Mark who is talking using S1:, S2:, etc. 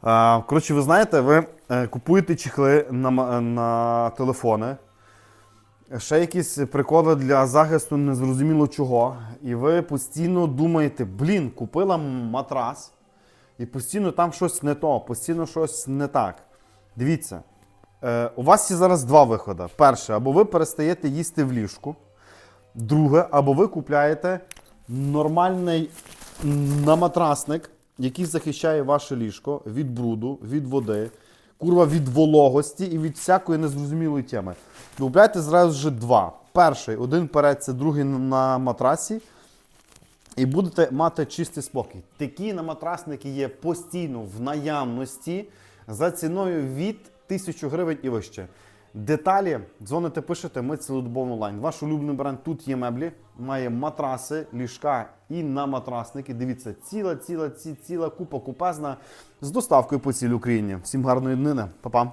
S1: Коротше, ви знаєте, ви е, купуєте чехли на, на телефони, ще якісь приколи для захисту незрозуміло чого. І ви постійно думаєте, блін, купила матрас, і постійно там щось не то, постійно щось не так. Дивіться, е, у вас є зараз два виходи. Перше, або ви перестаєте їсти в ліжку. Друге, або ви купляєте нормальний наматрасник, який захищає ваше ліжко від бруду, від води, курва від вологості і від всякої незрозумілої теми. Купляєте зразу ж два. Перший, один переться, другий на матрасі. І будете мати чистий спокій. Такі наматрасники є постійно в наявності за ціною від 1000 гривень і вище. Деталі дзвоните, пишете, ми цілодобово онлайн. Ваш улюблений бренд тут є меблі, має матраси, ліжка і на матрасники. Дивіться, ціла, ціла, ці, ціла купа купезна з доставкою по цілій Україні. Всім гарної днини, Па-па.